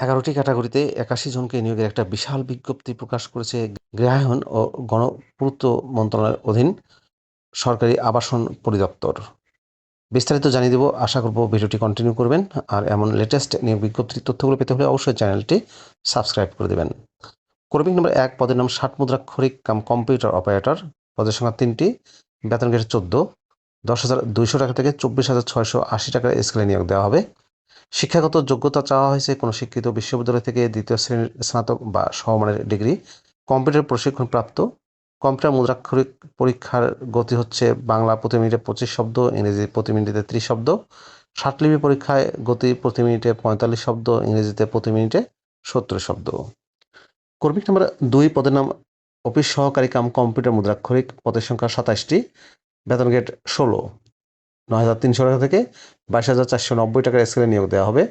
এগারোটি ক্যাটাগরিতে একাশি জনকে নিয়োগের একটা বিশাল বিজ্ঞপ্তি প্রকাশ করেছে গৃহায়ন ও গণপূর্ত মন্ত্রণালয়ের অধীন সরকারি আবাসন পরিদপ্তর। বিস্তারিত জানিয়ে দেবো, আশা করব ভিডিওটি কন্টিনিউ করবেন। আর এমন লেটেস্ট নিয়োগ বিজ্ঞপ্তির তথ্যগুলো পেতে হলে অবশ্যই চ্যানেলটি সাবস্ক্রাইব করে দেবেন। কর্মী নম্বর এক পদের নাম ষাট মুদ্রাক্ষরিক কাম কম্পিউটার অপারেটর পদের সংখ্যা তিনটি, বেতন গেটে চোদ্দ। দশ হাজার দুইশো টাকা থেকে চব্বিশ হাজার ছয়শো আশি টাকার স্কেলে নিয়োগ দেওয়া হবে। শিক্ষাগত যোগ্যতা চাওয়া হয়েছে কোনো শিক্ষিত বিশ্ববিদ্যালয় থেকে দ্বিতীয় শ্রেণির স্নাতক বা সমমানের ডিগ্রি। কম্পিউটার প্রশিক্ষণপ্রাপ্ত। কম্পিউটার মুদ্রাক্ষরিক পরীক্ষার গতি হচ্ছে বাংলা প্রতি মিনিটে পঁচিশ শব্দ, ইংরেজি প্রতি মিনিটে ত্রিশ শব্দ। ষাটলিপি পরীক্ষায় গতি প্রতি মিনিটে পঁয়তাল্লিশ শব্দ, ইংরেজিতে প্রতি মিনিটে সত্তর শব্দ। কর্মিক নম্বর দুই, পদের নাম অফিস সহকারী কাম কম্পিউটার মুদ্রাক্ষরিক, পদের সংখ্যা সাতাশটি বেতন গেট ষোলো। নয় হাজার তিনশো টাকা থেকে বাইশ হাজার চারশো নব্বই টাকার স্কেলে নিয়োগ দেওয়া হবে।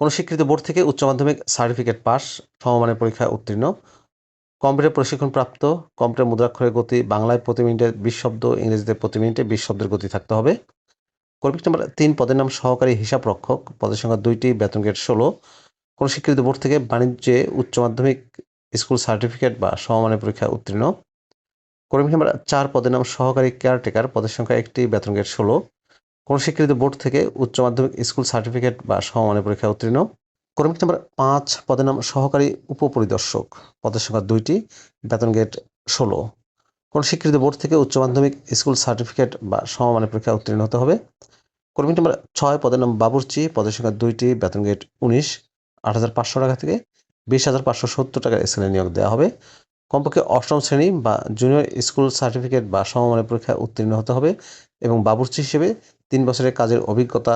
কোনো স্বীকৃত বোর্ড থেকে উচ্চ মাধ্যমিক সার্টিফিকেট পাস, সমমানের পরীক্ষায় উত্তীর্ণ। কম্পিউটার প্রশিক্ষণপ্রাপ্ত, কম্পিউটার মুদ্রাক্ষরের গতি, বাংলায় প্রতি মিনিটে বিশ শব্দ, ইংরেজিতে প্রতি মিনিটে বিশ শব্দের গতি থাকতে হবে। কর্মিক নম্বর তিন, পদের নাম সহকারী হিসাব রক্ষক, পদের সংখ্যা দুইটি, বেতন গেট ষোলো। কোনো স্বীকৃত বোর্ড থেকে বাণিজ্যে উচ্চ মাধ্যমিক স্কুল সার্টিফিকেট বা সমমানের পরীক্ষায় উত্তীর্ণ। কর্মী নাম্বার চার পদের নাম সহকারী কেয়ারটেকার পদের সংখ্যা একটি, বেতন গেট ষোলো। কোন স্বীকৃত বোর্ড থেকে উচ্চ মাধ্যমিক স্কুল সার্টিফিকেট বা সমমানের পরীক্ষা উত্তীর্ণ। কর্মী নাম্বার পাঁচ পদের নাম সহকারী উপপরিদর্শক, পদের সংখ্যা দুইটি, বেতন গেট ষোলো। কোন স্বীকৃত বোর্ড থেকে উচ্চ মাধ্যমিক স্কুল সার্টিফিকেট বা সমমানের পরীক্ষা উত্তীর্ণ হতে হবে। কর্মী নাম্বার ছয় পদের নাম বাবুর্চি, পদের সংখ্যা দুইটি, বেতন গেট উনিশ, আট হাজার পাঁচশো টাকা থেকে বিশ হাজার পাঁচশো সত্তর টাকার স্কেলে নিয়োগ দেওয়া হবে। কমপক্ষে অষ্টম শ্রেণি বা জুনিয়র স্কুল সার্টিফিকেট বা সমমানের পরীক্ষায় উত্তীর্ণ হতে হবে এবং বাবুর্চি হিসেবে তিন বছরের কাজের অভিজ্ঞতা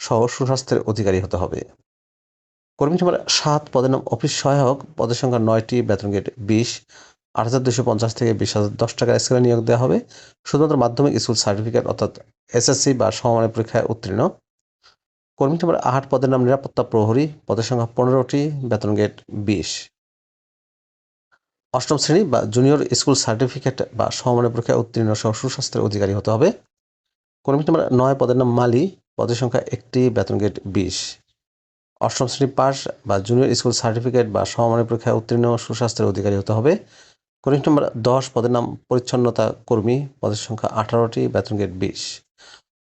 সহ সুস্বাস্থ্যের অধিকারী হতে হবে। কর্মী নম্বর সাত পদের নাম অফিস সহায়ক। পদের সংখ্যা নয়টি, বেতন গেট বিশ। আট হাজার দুশো পঞ্চাশ থেকে বিশ হাজার দশ টাকার স্কেলে নিয়োগ দেওয়া হবে। শুধুমাত্র মাধ্যমিক স্কুল সার্টিফিকেট অর্থাৎ এসএসসি বা সমমানের পরীক্ষায় উত্তীর্ণ। কর্মী নম্বর আট পদের নাম নিরাপত্তা প্রহরী। পদের সংখ্যা পনেরোটি, বেতন গেট বিশ। অষ্টম শ্রেণি বা জুনিয়র স্কুল সার্টিফিকেট বা সমমানের পরীক্ষায় উত্তীর্ণ সহ সুস্বাস্থ্যের অধিকারী হতে হবে। কর্মী নম্বর নয়, পদের নাম মালি, পদের সংখ্যা একটি, বেতন গেট বিশ। অষ্টম শ্রেণি পাস বা জুনিয়র স্কুল সার্টিফিকেট বা সমমানের পরীক্ষায় উত্তীর্ণ সুস্বাস্থ্যের অধিকারী হতে হবে। কর্মী নম্বর দশ, পদের নাম পরিচ্ছন্নতা কর্মী, পদের সংখ্যা আঠারোটি, বেতন গেট বিশ।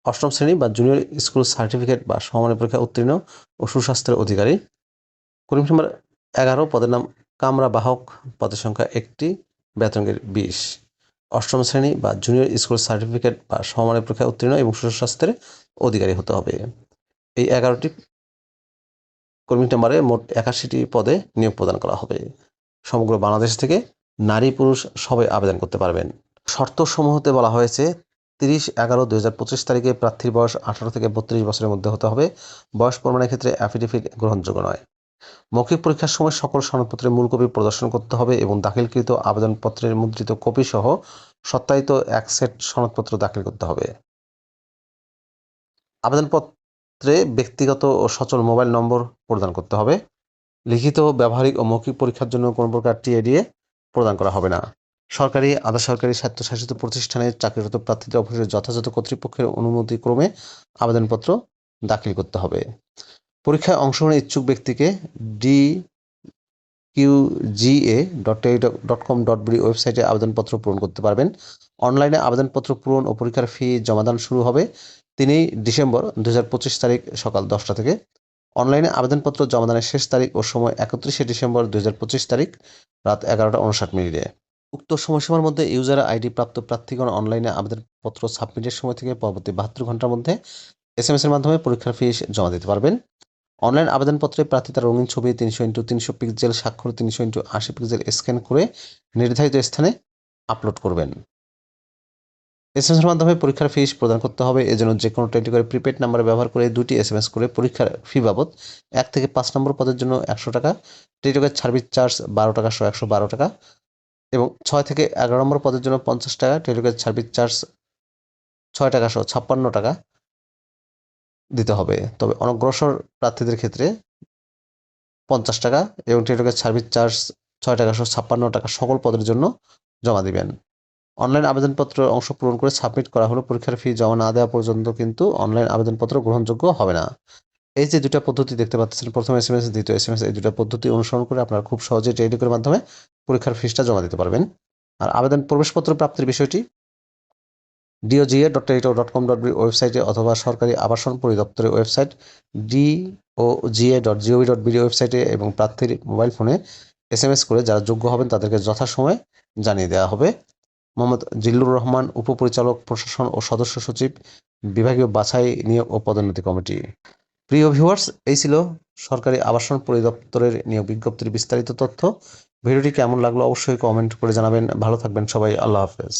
অষ্টম শ্রেণি বা জুনিয়র স্কুল সার্টিফিকেট বা সমমানের পরীক্ষায় উত্তীর্ণ ও সুস্বাস্থ্যের অধিকারী। কর্মী নম্বর এগারো, পদের নাম কামরা বাহক পদের সংখ্যা একটি, বেতন গেট বিশ। অষ্টম শ্রেণি বা জুনিয়র স্কুল সার্টিফিকেট বা সমমানের পরীক্ষায় উত্তীর্ণ এবং সুস্বাস্থ্যের অধিকারী হতে হবে। এই এগারোটি কর্মী নাম্বারে মোট একাশিটি পদে নিয়োগ প্রদান করা হবে। সমগ্র বাংলাদেশ থেকে নারী পুরুষ সবাই আবেদন করতে পারবেন। শর্ত সমূহতে বলা হয়েছে, তিরিশ এগারো দুই হাজার পঁচিশ তারিখে প্রার্থীর বয়স আঠারো থেকে বত্রিশ বছরের মধ্যে হতে হবে। বয়স প্রমাণের ক্ষেত্রে অ্যাফিডেভিট গ্রহণযোগ্য নয়। মৌখিক পরীক্ষার সময় সকল সনদপত্রের মূল কপি প্রদর্শন করতে হবে এবং দাখিলকৃত আবেদনপত্রের মুদ্রিত কপি সহ সত্যায়িত এক সেট সনদপত্র দাখিল করতে হবে। আবেদনপত্রে ব্যক্তিগত ও সচল মোবাইল নম্বর প্রদান করতে হবে। লিখিত, ব্যবহারিক ও মৌখিক পরীক্ষার জন্য কোনো প্রকার টিএডিএ প্রদান করা হবে না। সরকারি আধা সরকারি স্বায়ত্তশাসিত প্রতিষ্ঠানে চাকরিরত প্রার্থীদের অবশ্যই যথাযথ কর্তৃপক্ষের অনুমতি ক্রমে আবেদনপত্র দাখিল করতে হবে। পরীক্ষায় অংশগ্রহণের ইচ্ছুক ব্যক্তিকে D QGA dot dot com dot BD ওয়েবসাইটে আবেদনপত্র পূরণ করতে পারবেন। অনলাইনে আবেদনপত্র পূরণ ও পরীক্ষার ফি জমাদান শুরু হবে তিনই ডিসেম্বর দুই হাজার পঁচিশ তারিখ সকাল দশটা থেকে। অনলাইনে আবেদনপত্র জমাদানের শেষ তারিখ ও সময় একত্রিশে ডিসেম্বর দুই হাজার পঁচিশ তারিখ রাত এগারোটা উনষাট মিনিটে। উক্ত সময়সীমার মধ্যে ইউজার আইডি প্রাপ্ত প্রার্থীগণ অনলাইনে আবেদনপত্র সাবমিটের সময় থেকে পরবর্তী বাহাত্তর ঘণ্টার মধ্যে এস এর মাধ্যমে পরীক্ষার ফি জমা দিতে পারবেন। অনলাইন আবেদনপত্রে প্রার্থী তার রঙিন ছবি তিনশো ইন্টু তিনশো পিক্সেল, স্বাক্ষর তিনশো ইন্টু আশি পিক্সেল স্ক্যান করে নির্ধারিত স্থানে আপলোড করবেন। এস মাধ্যমে পরীক্ষার ফিস প্রদান করতে হবে। এজন্য যে কোনো টোয়েন্টি করে প্রিপেড নাম্বার ব্যবহার করে দুটি এস এম এস করে পরীক্ষার ফি বাবদ এক থেকে পাঁচ নম্বর পদের জন্য একশো টাকা টেলিটকের সার্ভিস চার্জ বারো টাকা সহ একশো বারো টাকা এবং ছয় থেকে এগারো নম্বর পদের জন্য পঞ্চাশ টাকা টেলিটকের সার্ভিস চার্জ ছয় টাকা সহ ছাপ্পান্ন টাকা দিতে হবে। তবে অনগ্রসর প্রার্থীদের ক্ষেত্রে পঞ্চাশ টাকা এবং টেলিটকের সার্ভিস চার্জ ছয় টাকা সহ ছাপ্পান্ন টাকা সকল পদের জন্য জমা দিবেন। অনলাইন আবেদনপত্র অংশ পূরণ করে সাবমিট করা হলো পরীক্ষার ফি জমা না দেওয়া পর্যন্ত কিন্তু অনলাইন আবেদনপত্র গ্রহণযোগ্য হবে না। এই যে দুটা পদ্ধতি দেখতে পাচ্ছেন, প্রথম এস এম এস দ্বিতীয় এস এম এস এই দুটা পদ্ধতি অনুসরণ করে আপনারা খুব সহজে টেলিটকের মাধ্যমে পরীক্ষার ফিসটা জমা দিতে পারবেন। আর আবেদন প্রবেশপত্র প্রাপ্তির বিষয়টি DOGA dot Teletalk dot com dot B ওয়েবসাইটে অথবা সরকারি আবাসন পরিদপ্তরের website D O GA dot GOV dot BD ওয়েবসাইটে এবং প্রার্থীর মোবাইল ফোনে এস এম এস করে যারা যোগ্য হবেন তাদেরকে যথাসময়ে জানিয়ে দেওয়া হবে। মোহাম্মদ জিল্লুর রহমান, উপপরিচালক, প্রশাসন ও সদস্য সচিব, বিভাগীয় বাছাই, নিয়োগ ও পদোন্নতি কমিটি। প্রিয় ভিউয়ার্স এই ছিল সরকারি আবাসন পরিদপ্তরের নিয়োগ বিজ্ঞপ্তির বিস্তারিত তথ্য। ভিডিওটি কেমন লাগল অবশ্যই কমেন্ট করে জানাবেন। ভালো থাকবেন সবাই। আল্লাহ হাফেজ।